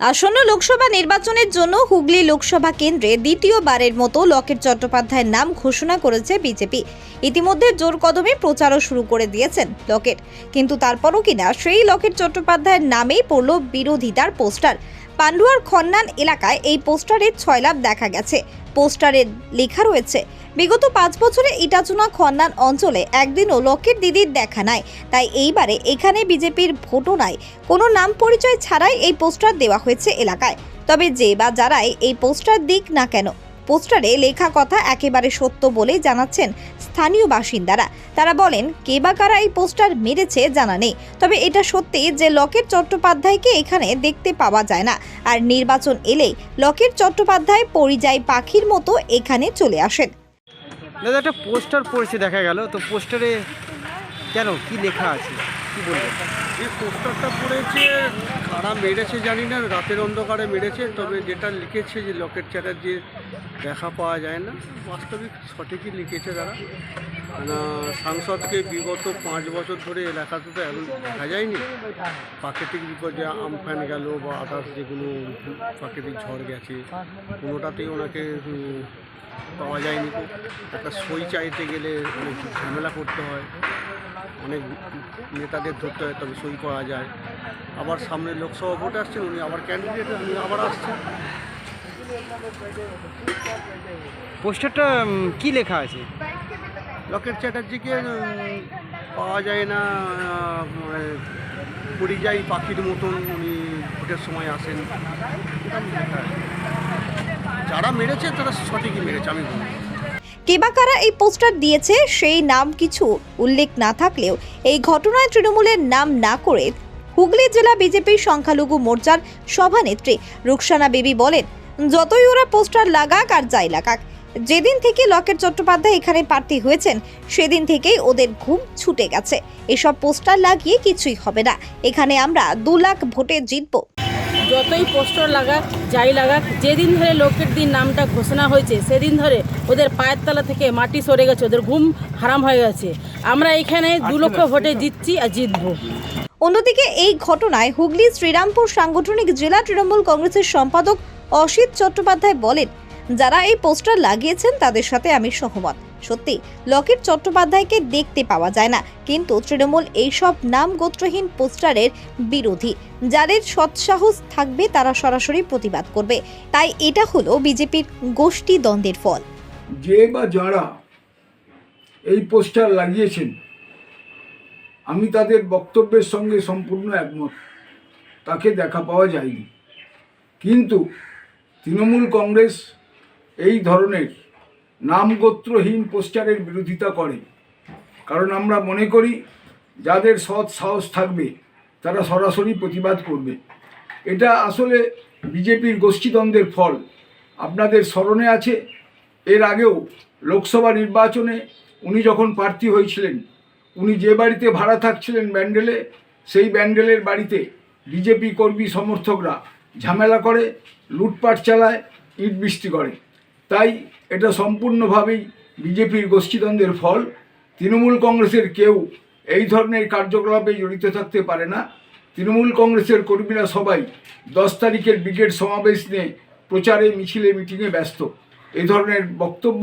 আসন্ন লোকসভা নির্বাচনের জন্য হুগলি লোকসভা কেন্দ্রে দ্বিতীয়বারের মতো লকেট চট্টোপাধ্যায়ের নাম ঘোষণা করেছে বিজেপি। ইতিমধ্যে জোর কদমে প্রচারও শুরু করে দিয়েছেন লকেট। কিন্তু তারপরও কিনা সেই লকেট চট্টোপাধ্যায়ের নামেই পড়ল বিরোধিতার পোস্টার। পান্ডুয়ার খন্নান এলাকায় এই পোস্টারের ছয়লাভ দেখা গেছে। পোস্টারে লেখা রয়েছে বিগত পাঁচ বছরে ইটাচুনা খন্নান অঞ্চলে একদিনও লকেট দিদির দেখা নাই। তাই এইবারে এখানে বিজেপির ভোটও নাই। কোনো নাম পরিচয় ছাড়াই এই পোস্টার দেওয়া হয়েছে এলাকায়। তবে যে বা যারাই এই পোস্টার দিক না কেন, পোস্টারে লেখা কথা একেবারে সত্য বলেই জানাচ্ছেন স্থানীয় বাসিন্দারা। তারা বলেন, কে বা কারা এই পোস্টার মেরেছে জানা নেই। তবে এটা সত্যি যে লকেট চট্টোপাধ্যায়কে এখানে দেখতে পাওয়া যায় না। আর নির্বাচন এলেই লকেট চট্টোপাধ্যায় পরিযায়ী পাখির মতো এখানে চলে আসেন। দাদা একটা পোস্টার পড়েছে দেখা গেল। তো পোস্টারে কেন? কি লেখা আছে? কি বলবেন? এই পোস্টারটা পড়েছে, কারা মেরেছে জানি না, রাতের অন্ধকারে মেরেছে, তবে যেটা লিখেছে যে লকেট চ্যাটার্জির দেখা পাওয়া যায় না, বাস্তবিক সঠিকই লিখেছে তারা। সাংসদকে বিগত পাঁচ বছর ধরে এলাকাতে তো এখন দেখা যায়নি? প্রাকৃতিক বিপর্যয় আমফান গেল বা আদার্স যেগুলো প্রাকৃতিক ঝড় গেছে, কোনোটাতেই ওনাকে পাওয়া যায়নি। একটা সই চাইতে গেলে অনেক ঝামেলা করতে হয়। অনেক নেতাদের ধরতে হয় তবে সই করা যায়। আবার সামনে লোকসভা ভোট আসছেন উনি আবার ক্যান্ডিডেট উনি আবার আসছেন। পোস্টারটা কি লেখা আছে? লকেট চ্যাটার্জিকে পাওয়া যায় না পরিযায়ী পাখির মতন উনি ভোটের সময় আসেন। যারা মেরেছে তারা সঠিকই মেরেছে আমি বলব। কে বা কারা এই পোস্টার দিয়েছে সেই নাম কিছু উল্লেখ না থাকলেও এই ঘটনায় তৃণমূলের নাম না করে হুগলি জেলা বিজেপির সংখ্যালঘু মোর্চার সভানেত্রী রুকসানা বেবি বলেন, যতই ওরা পোস্টার লাগাক আর যাই লাগাক, যেদিন থেকে লকেট চট্টোপাধ্যায় এখানে প্রার্থী হয়েছেন, সেদিন থেকেই ওদের ঘুম ছুটে গেছে। এসব পোস্টার লাগিয়ে কিছুই হবে না। এখানে আমরা দু লাখ ভোটে জিতবো। যতই পোস্টার লাগাক যাই লাগাক যেদিন ধরে লোকের দিন নামটা ঘোষণা হয়েছে সেদিন ধরে ওদের পায়ের তলা থেকে মাটি সরে গেছে ওদের ঘুম হারাম হয়ে গেছে। আমরা এখানে দু লক্ষ ভোটে জিতছি আর জিতবো। অন্যদিকে এই ঘটনায় হুগলি শ্রীরামপুর সাংগঠনিক জেলা তৃণমূল কংগ্রেসের সম্পাদক অসিত চট্টোপাধ্যায় বলেন যারা এই পোস্টার লাগিয়েছেন তাদের সাথে আমি সহমত। সত্যি, লকেট চট্টোপাধ্যায়কে দেখতে পাওয়া যায় না, কিন্তু তৃণমূল এইসব নাম গোত্রহীন পোস্টারের বিরোধী। যাদের সৎসাহস থাকবে, তারা সরাসরি প্রতিবাদ করবে। তাই এটা হলো বিজেপির গোষ্ঠী দ্বন্দ্বের ফল। যে বা যারা এই পোস্টার লাগিয়েছেন, আমি তাদের বক্তব্যের সঙ্গে সম্পূর্ণ একমত। তাকে দেখা পাওয়া যায়নি। কিন্তু তৃণমূল কংগ্রেস এই ধরনের নামগোত্রহীন পোস্টারের বিরোধিতা করে। কারণ আমরা মনে করি, যাদের সৎ সাহস থাকবে, তারা সরাসরি প্রতিবাদ করবে। এটা আসলে বিজেপির গোষ্ঠীদ্বন্দ্বের ফল। আপনাদের স্মরণে আছে, এর আগেও লোকসভা নির্বাচনে উনি যখন প্রার্থী হয়েছিলেন, উনি যে বাড়িতে ভাড়া থাকছিলেন ব্যান্ডেলে, সেই ব্যান্ডেলের বাড়িতে বিজেপি কর্মী সমর্থকরা ঝামেলা করে, লুটপাট চালায়, ইট বৃষ্টি করে। তাই এটা সম্পূর্ণভাবেই বিজেপির গোষ্ঠীদ্বন্দ্বের ফল। তৃণমূল কংগ্রেসের কেউ এই ধরনের কার্যকলাপে জড়িত থাকতে পারে না। তৃণমূল কংগ্রেসের কর্মীরা সবাই দশ তারিখের ব্রিগেড সমাবেশ নিয়ে প্রচারে, মিছিলে, মিটিংয়ে ব্যস্ত। এই ধরনের বক্তব্য